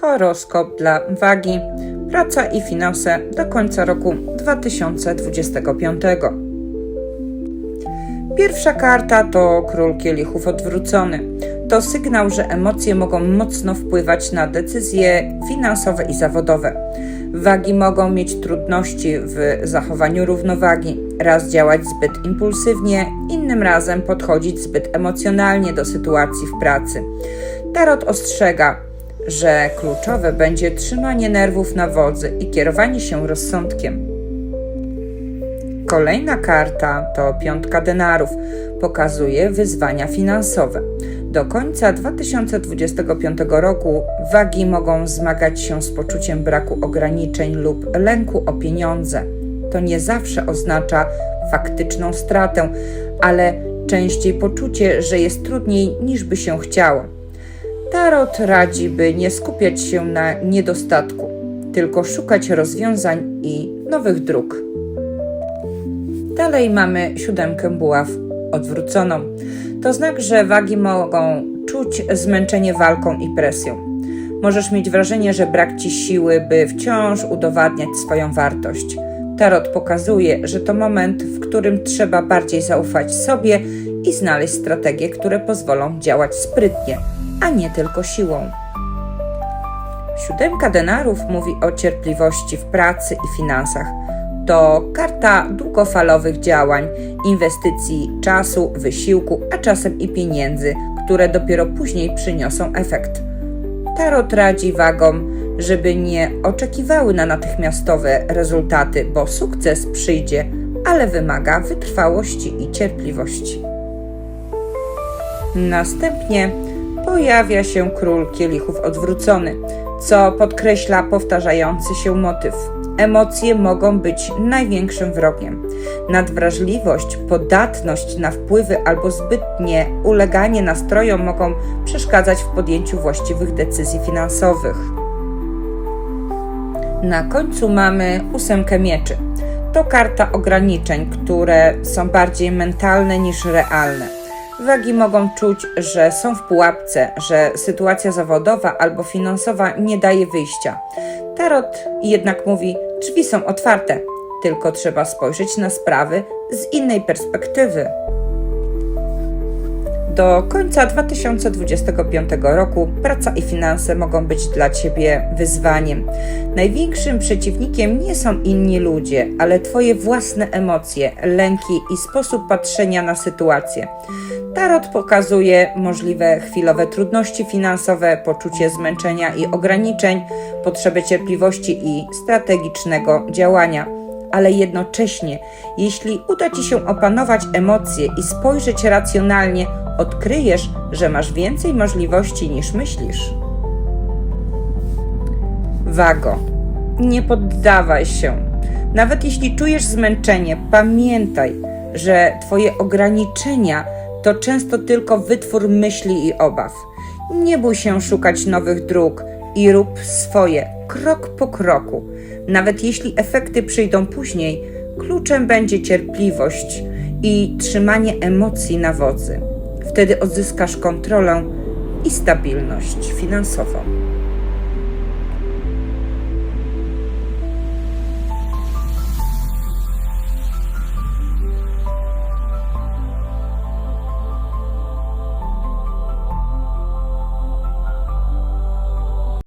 Horoskop dla wagi. Praca i finanse do końca roku 2025. Pierwsza karta to król kielichów odwrócony. To sygnał, że emocje mogą mocno wpływać na decyzje finansowe i zawodowe. Wagi mogą mieć trudności w zachowaniu równowagi, raz działać zbyt impulsywnie, innym razem podchodzić zbyt emocjonalnie do sytuacji w pracy. Tarot ostrzega, że kluczowe będzie trzymanie nerwów na wodzy i kierowanie się rozsądkiem. Kolejna karta to piątka denarów. Pokazuje wyzwania finansowe. Do końca 2025 roku wagi mogą zmagać się z poczuciem braku ograniczeń lub lęku o pieniądze. To nie zawsze oznacza faktyczną stratę, ale częściej poczucie, że jest trudniej niż by się chciało. Tarot radzi, by nie skupiać się na niedostatku, tylko szukać rozwiązań i nowych dróg. Dalej mamy siódemkę buław odwróconą. To znak, że wagi mogą czuć zmęczenie walką i presją. Możesz mieć wrażenie, że brak ci siły, by wciąż udowadniać swoją wartość. Tarot pokazuje, że to moment, w którym trzeba bardziej zaufać sobie i znaleźć strategie, które pozwolą działać sprytnie, a nie tylko siłą. Siódemka denarów mówi o cierpliwości w pracy i finansach. To karta długofalowych działań, inwestycji czasu, wysiłku, a czasem i pieniędzy, które dopiero później przyniosą efekt. Tarot radzi wagom, żeby nie oczekiwały na natychmiastowe rezultaty, bo sukces przyjdzie, ale wymaga wytrwałości i cierpliwości. Następnie pojawia się król kielichów odwrócony, co podkreśla powtarzający się motyw. Emocje mogą być największym wrogiem. Nadwrażliwość, podatność na wpływy albo zbytnie uleganie nastrojom mogą przeszkadzać w podjęciu właściwych decyzji finansowych. Na końcu mamy ósemkę mieczy. To karta ograniczeń, które są bardziej mentalne niż realne. Wagi mogą czuć, że są w pułapce, że sytuacja zawodowa albo finansowa nie daje wyjścia. Tarot jednak mówi: drzwi są otwarte, tylko trzeba spojrzeć na sprawy z innej perspektywy. Do końca 2025 roku praca i finanse mogą być dla Ciebie wyzwaniem. Największym przeciwnikiem nie są inni ludzie, ale Twoje własne emocje, lęki i sposób patrzenia na sytuację. Tarot pokazuje możliwe chwilowe trudności finansowe, poczucie zmęczenia i ograniczeń, potrzebę cierpliwości i strategicznego działania. Ale jednocześnie, jeśli uda Ci się opanować emocje i spojrzeć racjonalnie, odkryjesz, że masz więcej możliwości niż myślisz. Wago, nie poddawaj się. Nawet jeśli czujesz zmęczenie, pamiętaj, że Twoje ograniczenia to często tylko wytwór myśli i obaw. Nie bój się szukać nowych dróg i rób swoje, krok po kroku. Nawet jeśli efekty przyjdą później, kluczem będzie cierpliwość i trzymanie emocji na wodzy. Wtedy odzyskasz kontrolę i stabilność finansową.